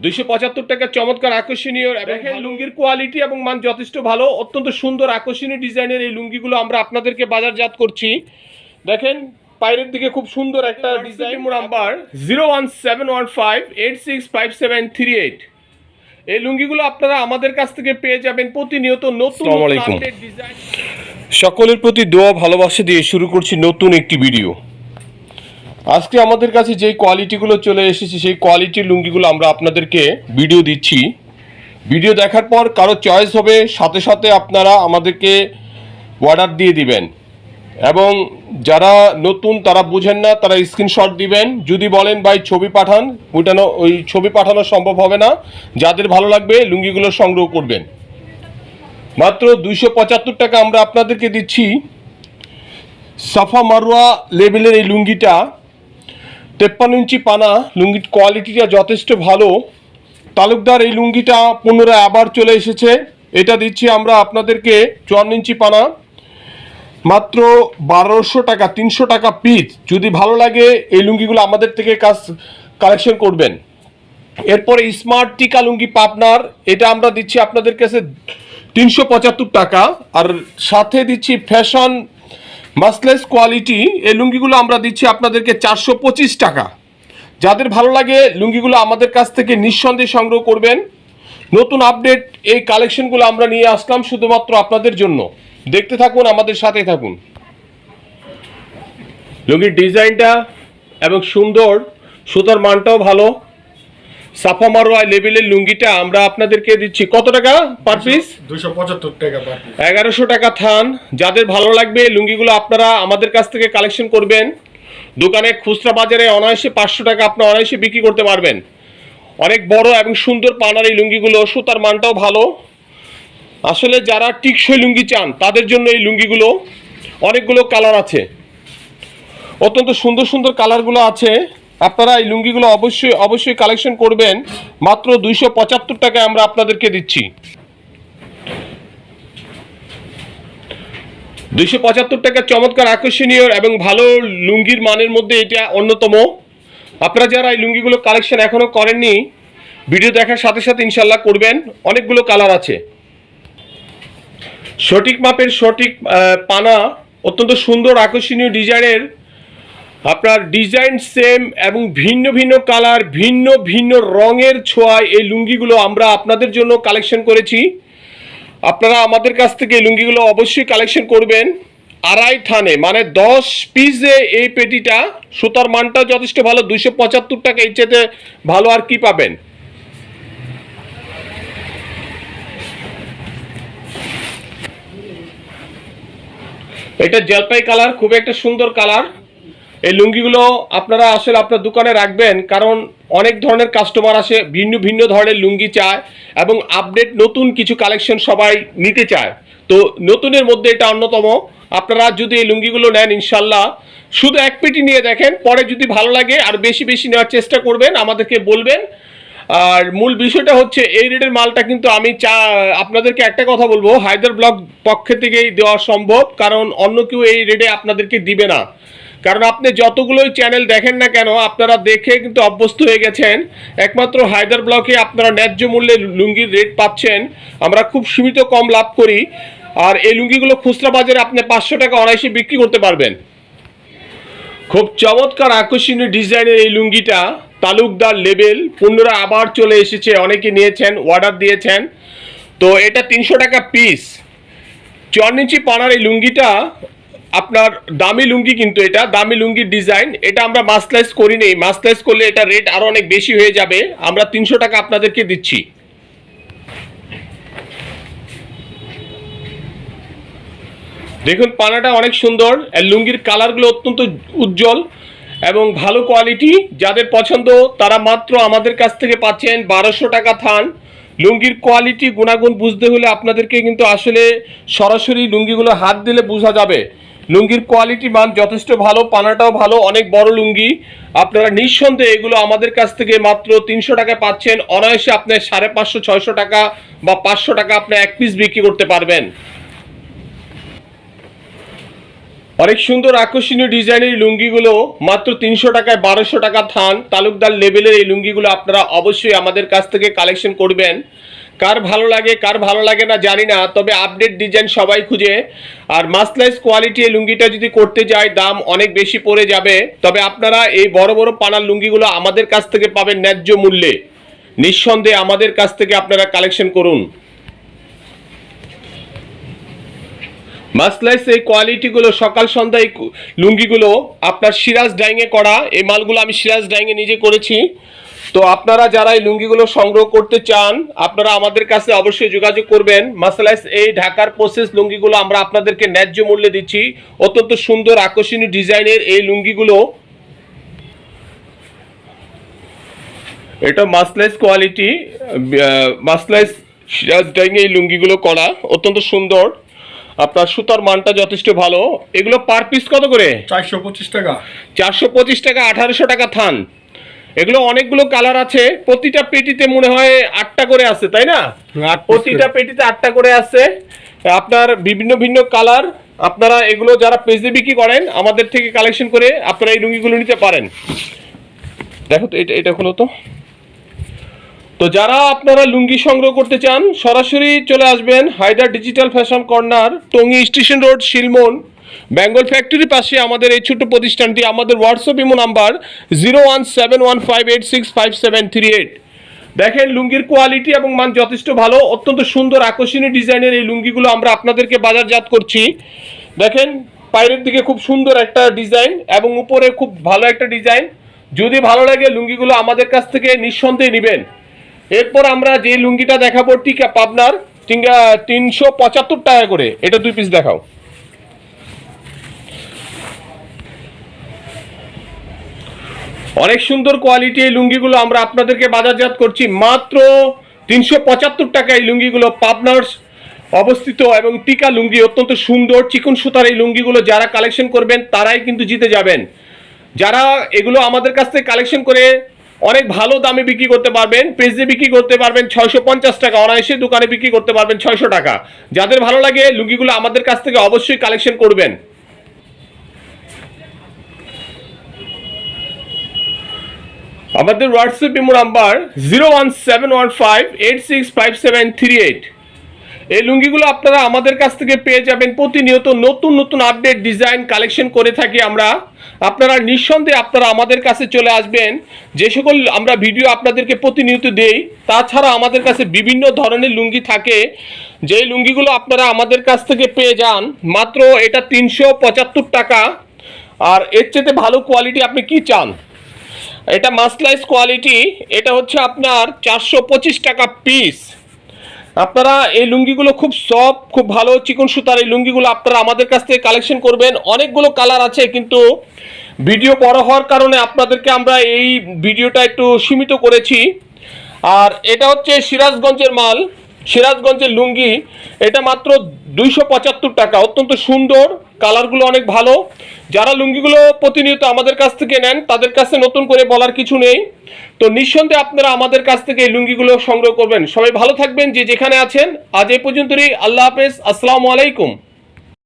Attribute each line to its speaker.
Speaker 1: দুইশো পঁচাত্তর টাকা চমৎকার আকর্ষণীয় দেখেন লুঙ্গির কোয়ালিটি এবং মান যথেষ্ট ভালো অত্যন্ত সুন্দর আকর্ষণীয় ডিজাইনের এই লুঙ্গিগুলো আমরা আপনাদেরকে বাজারজাত করছি। দেখেন পায়ের দিকে খুব সুন্দর একটা design number zero one seven one five eight six five seven three eight এই লুঙ্গিগুলো আপনারা আমাদের কাছ থেকে পেয়ে যাবেন প্রতিনিয়ত নতুন ডিজাইন
Speaker 2: সকলের প্রতি দোয়া ভালোবাসা দিয়ে শুরু করছি নতুন একটি ভিডিও আজকে আমাদের কাছে যেই কোয়ালিটিগুলো চলে এসেছে, সেই কোয়ালিটির লুঙ্গিগুলো আমরা আপনাদেরকে ভিডিও দিচ্ছি। ভিডিও দেখার পর কারও চয়েস হবে, সাথে সাথে আপনারা আমাদেরকে অর্ডার দিয়ে দিবেন। এবং যারা নতুন, তারা বুঝেন না, তারা স্ক্রিনশট দিবেন। যদি বলেন, ভাই, ছবি পাঠান। ওইটানো, ওই ছবি পাঠানো সম্ভব হবে না। যাদের ভালো লাগবে, লুঙ্গিগুলো সংগ্রহ করবেন। মাত্র দুইশো পঁচাত্তর টাকা আমরা আপনাদেরকে দিচ্ছি। সাফা মারোয়া লেভেলের এই লুঙ্গিটা তেপ্পান্ন ইঞ্চি পানা, লুঙ্গির কোয়ালিটিটা যথেষ্ট ভালো। তালুকদার এই লুঙ্গিটা পুনরায় আবার চলে এসেছে। এটা দিচ্ছি আমরা আপনাদেরকে চুয়ান্ন ইঞ্চি পানা। মাত্র বারোশো টাকা, তিনশো টাকা পিস যদি ভালো লাগে, এই লুঙ্গিগুলো আমাদের থেকে কাজ কালেকশন করবেন। এরপরে স্মার্ট টিকা লুঙ্গি পাপনার। এটা আমরা দিচ্ছি আপনাদের কাছে তিনশো পঁচাত্তর টাকা। আর সাথে দিচ্ছি ফ্যাশন মাসলেস কোয়ালিটি এই লুঙ্গিগুলো আমরা দিচ্ছি আপনাদেরকে চারশো পঁচিশ টাকা। যাদের ভালো লাগে লুঙ্গিগুলো আমাদের কাছ থেকে নিঃসন্দেহে সংগ্রহ করবেন। নতুন আপডেট এই কালেকশনগুলো আমরা নিয়ে আসলাম শুধুমাত্র আপনাদের জন্য। দেখতে থাকুন, আমাদের সাথে থাকুন। লুঙ্গির ডিজাইনটা এবং সুন্দর, সুতার মানটাও ভালো। সাফা মারোয়া লেভেলের লুঙ্গিটা আমরা আপনাদেরকে দিচ্ছি। কত টাকা পার পিস
Speaker 3: দুশো পঁচাত্তর টাকা পার পিস
Speaker 1: এগারোশো টাকা থান। যাদের ভালো লাগবে লুঙ্গিগুলো আপনারা আমাদের কাছ থেকে কালেকশন করবেন। দোকানে খুচরা বাজারে অনায়াসে পাঁচশো টাকা আপনার অনায়াসে বিক্রি করতে পারবেন। অনেক বড় এবং সুন্দর পানার এই লুঙ্গিগুলো সুতার মানটাও ভালো। আসলে যারা টিকসই লুঙ্গি চান তাদের জন্য এই লুঙ্গিগুলো অনেকগুলো কালার আছে। অত্যন্ত সুন্দর সুন্দর কালারগুলো আছে। আপনারা এই লুঙ্গিগুলো অবশ্যই অবশ্যই কালেকশন করবেন। মাত্র দুইশো পঁচাত্তর টাকায় আমরা আপনাদেরকে দিচ্ছি। দুইশো পঁচাত্তর টাকা চমৎকার আকর্ষণীয় এবং ভালো লুঙ্গির মানের মধ্যে এটা অন্যতম। আপনারা যারা এই লুঙ্গিগুলো কালেকশন এখনও করেননি, ভিডিও দেখার সাথে সাথে ইনশাল্লাহ করবেন। অনেকগুলো কালার আছে। সঠিক মাপের সঠিক পানা, অত্যন্ত সুন্দর আকর্ষণীয় ডিজাইনের আপনার ডিজাইন সেম এবং ভিন্ন ভিন্ন কালার, ভিন্ন ভিন্ন রঙের ছোঁয়ায় এই লুঙ্গিগুলো আমরা আপনাদের জন্য কালেকশন করেছি। আপনারা আমাদের কাছ থেকে এই লুঙ্গিগুলো অবশ্যই কালেকশন করবেন। আড়াই থানে মানে দশ পিসে এই পেটিটা, সুতার মানটা যথেষ্ট ভালো, দুইশো পঁচাত্তর টাকা এই চেতে ভালো আর কি পাবেন। এটা জলপাই কালার, খুব একটা সুন্দর কালার। এই লুঙ্গিগুলো আপনারা আসলে আপনার দোকানে রাখবেন, কারণ অনেক ধরনের কাস্টমার আসে, ভিন্ন ভিন্ন ধরনের লুঙ্গি চায় এবং আপডেট নতুন কিছু কালেকশন সবাই নিতে চায়। তো নতুনের মধ্যে এটা অন্যতম। আপনারা যদি এই লুঙ্গিগুলো নেন, ইনশাল্লাহ শুধু এক পেটি নিয়ে দেখেন, পরে যদি ভালো লাগে, আর বেশি বেশি নেওয়ার চেষ্টা করবেন, আমাদেরকে বলবেন। আর মূল বিষয়টা হচ্ছে, এই রেটের মালটা কিন্তু আমি চা, আপনাদেরকে একটা কথা বলব, হায়দার ব্লক পক্ষ থেকেই দেওয়া সম্ভব, কারণ অন্য কেউ এই রেটে আপনাদেরকে দিবে না। কারণ আপনি যতগুলোই চ্যানেল দেখেন না কেন, আপনারা দেখে কিন্তু অভ্যস্ত হয়ে গেছেন। একমাত্র হায়দার ব্লকে আপনারা ন্যায্য মূল্যে লুঙ্গির রেট পাচ্ছেন। আমরা খুব সীমিত কম লাভ করি। আর এই লুঙ্গিগুলো খুচরা বাজারে আপনি পাঁচশো টাকা অনায়াসে বিক্রি করতে পারবেন। খুব চমৎকার আকর্ষণীয় ডিজাইনের এই লুঙ্গিটা, তালুকদার লেবেল পুনরায় আবার চলে এসেছে। অনেকে নিয়েছেন অর্ডার দিয়েছেন। তো এটা তিনশো টাকা পিস চুয়ান্ন ইঞ্চি পানার এই লুঙ্গিটা আপনার দামি লুঙ্গি কিন্তু এটা, দামি লুঙ্গির ডিজাইন এটা আমরা মাসলাইজ করি নেই। মাসলাইজ করলে এটা রেট আরও অনেক বেশি হয়ে যাবে। আমরা তিনশো টাকা আপনাদেরকে দিচ্ছি। দেখুন, পানাটা অনেক সুন্দর আর লুঙ্গির কালারগুলো অত্যন্ত উজ্জ্বল এবং ভালো কোয়ালিটি যাদের পছন্দ, তারা মাত্র আমাদের কাছ থেকে পাচ্ছেন বারোশো টাকা থান। লুঙ্গির কোয়ালিটি গুণাগুণ বুঝতে হলে আপনাদেরকে কিন্তু আসলে সরাসরি লুঙ্গিগুলো হাত দিলে বোঝা যাবে। লুঙ্গির কোয়ালিটি মান যথেষ্ট ভালো, পানাটাও ভালো, অনেক বড় লুঙ্গি। আপনারা নিঃসন্দেহে এগুলো আমাদের কাছ থেকে মাত্র তিনশো টাকায় পাচ্ছেন। অনায়াসে আপনি সাড়ে পাঁচশো, ছয়শো টাকা বা পাঁচশো টাকা আপনি এক পিস বিক্রি করতে পারবেন। অনেক সুন্দর আকর্ষণীয় ডিজাইনের লুঙ্গিগুলো, মাত্র তিনশো টাকায় বারোশো টাকা থান। তালুকদার লেভেলের এই লুঙ্গিগুলো আপনারা অবশ্যই আমাদের কাছ থেকে কালেকশন করবেন। কার ভালো লাগে, কার ভালো লাগে না জানি না, তবে আপডেট ডিজাইন সবাই খুঁজে। আর মাসলাইজ কোয়ালিটি এই লুঙ্গিটা যদি করতে যায় দাম অনেক বেশি পড়ে যাবে। তবে আপনারা এই বড় বড় পানার লুঙ্গিগুলো আমাদের কাছ থেকে পাবেন ন্যায্য মূল্যে। নিঃসন্দেহে আমাদের কাছ থেকে আপনারা কালেকশন করুন। মাসলাইস এই কোয়ালিটিগুলো সকাল সন্ধ্যা এই লুঙ্গিগুলো আপনার সিরাজ ডাইংয়ে করা। এই মালগুলো আমি সিরাজ ডাইংয়ে নিজে করেছি। তো আপনারা যারা এই লুঙ্গিগুলো সংগ্রহ করতে চান আপনারা আমাদের কাছে অবশ্যই যোগাযোগ করবেন। মাসলাইস এই ঢাকার প্রসেস লুঙ্গিগুলো আমরা আপনাদেরকে ন্যায্য মূল্যে দিচ্ছি। অত্যন্ত সুন্দর আকর্ষণীয় ডিজাইনের এই লুঙ্গিগুলো। এটা মাসলাইস কোয়ালিটি মাসলাইস সিরাজ ডাইংয়ে এই লুঙ্গিগুলো করা অত্যন্ত সুন্দর। আপনার সুতার মানটা যথেষ্ট ভালো। এগুলো পার পিস কত করে?
Speaker 3: চারশো পঁচিশ টাকা।
Speaker 1: চারশো পঁচিশ টাকা আঠারোশো টাকা থান। এগুলো অনেকগুলো কালার আছে প্রতিটা পেটিতে মনে হয় আটটা করে আছে তাই না? প্রতিটা পেটিতে আটটা করে আছে। আপনার বিভিন্ন ভিন্ন কালার আপনারা এগুলো যারা পেজে বিক্রি করেন আমাদের থেকে কালেকশন করে আপনারা এই লুঙ্গিগুলো নিতে পারেন। দেখো তো এটা এটা হলো তো। তো যারা আপনারা লুঙ্গি সংগ্রহ করতে চান সরাসরি চলে আসবেন Haider digital fashion corner Tongi station road Shilmon Bengal ফ্যাক্টরির পাশে আমাদের এই ছোট্ট প্রতিষ্ঠানটি, আমাদের WhatsApp imo number zero one seven one five eight six five seven three eight দেখেন, লুঙ্গির কোয়ালিটি এবং মান যথেষ্ট ভালো, অত্যন্ত সুন্দর, আকর্ষণীয় ডিজাইনের এই লুঙ্গিগুলো আমরা আপনাদেরকে বাজারজাত করছি। দেখেন বাইরের দিকে খুব সুন্দর একটা ডিজাইন এবং উপরে খুব ভালো একটা ডিজাইন। যদি ভালো লাগে, লুঙ্গিগুলো আমাদের কাছ থেকে নিঃসন্দেহে নেবেন। এরপর আমরা যে লুঙ্গিটা দেখাবো, টিকা পাবনার তিনশো পঁচাত্তর টাকা করে। এটা দুই পিস দেখাও। অনেক সুন্দর কোয়ালিটি এই লুঙ্গিগুলো আমরা আপনাদেরকে বাজারজাত করছি। মাত্র তিনশো পঁচাত্তর টাকা এই লুঙ্গিগুলো পাবনার অবস্থিত এবং টিকা লুঙ্গি, অত্যন্ত সুন্দর চিকন সুতার এই লুঙ্গিগুলো যারা কালেকশন করবেন, তারাই কিন্তু জিতে যাবেন। যারা এগুলো আমাদের কাছ থেকে কালেকশন করে অনেক ভালো দামে বিক্রি করতে পারবেন, পেজে বিক্রি করতে পারবেন ছয়শো পঞ্চাশ টাকা, অনায়াসে দোকানে বিক্রি করতে পারবেন ছয়শো টাকা। যাদের ভালো লাগে, লুঙ্গিগুলো আমাদের কাছ থেকে অবশ্যই কালেকশন করবেন। আমাদের WhatsApp imo number zero one seven one five eight six five seven three eight এই লুঙ্গিগুলো আপনারা আমাদের কাছ থেকে পেয়ে যাবেন প্রতিনিয়ত নতুন নতুন আপডেট ডিজাইন কালেকশন করে থাকি আমরা। আপনারা নিঃসন্দেহে আপনারা আমাদের কাছে চলে আসবেন। যে সকল আমরা ভিডিও আপনাদেরকে প্রতিনিয়ত দেই, তাছাড়া আমাদের কাছে বিভিন্ন ধরনের লুঙ্গি থাকে। যেই লুঙ্গিগুলো আপনারা আমাদের কাছ থেকে পেয়ে যান, মাত্র এটা তিনশো পঁচাত্তর টাকা। আর এর চেয়ে ভালো কোয়ালিটি আপনি কি চান? এটা মাসলাইজ কোয়ালিটি এটা হচ্ছে আপনার চারশো পঁচিশ টাকা পিস আপনারা এই লুঙ্গিগুলো খুব সফট খুব ভালো চিকন সুতার এই লুঙ্গিগুলো আপনারা আমাদের কাছ থেকে কালেকশন করবেন। অনেকগুলো কালার আছে, কিন্তু ভিডিও বড় হওয়ার কারণে আপনাদেরকে আমরা এই ভিডিওটা একটু সীমিত করেছি। আর এটা হচ্ছে সিরাজগঞ্জের মাল। সিরাজগঞ্জের লুঙ্গি, এটা মাত্র দুইশো পঁচাত্তর টাকা। অত্যন্ত সুন্দর, কালারগুলো অনেক ভালো। যারা লুঙ্গিগুলো প্রতিনিয়ত আমাদের কাছ থেকে নেন, তাদের কাছে নতুন করে বলার কিছু নেই। তো নিঃসন্দেহে আপনারা আমাদের কাছ থেকে এই লুঙ্গিগুলো সংগ্রহ করবেন। সবাই ভালো থাকবেন, যে যেখানে আছেন। আজ এই পর্যন্তই। আল্লাহ হাফেজ। আসসালামু আলাইকুম।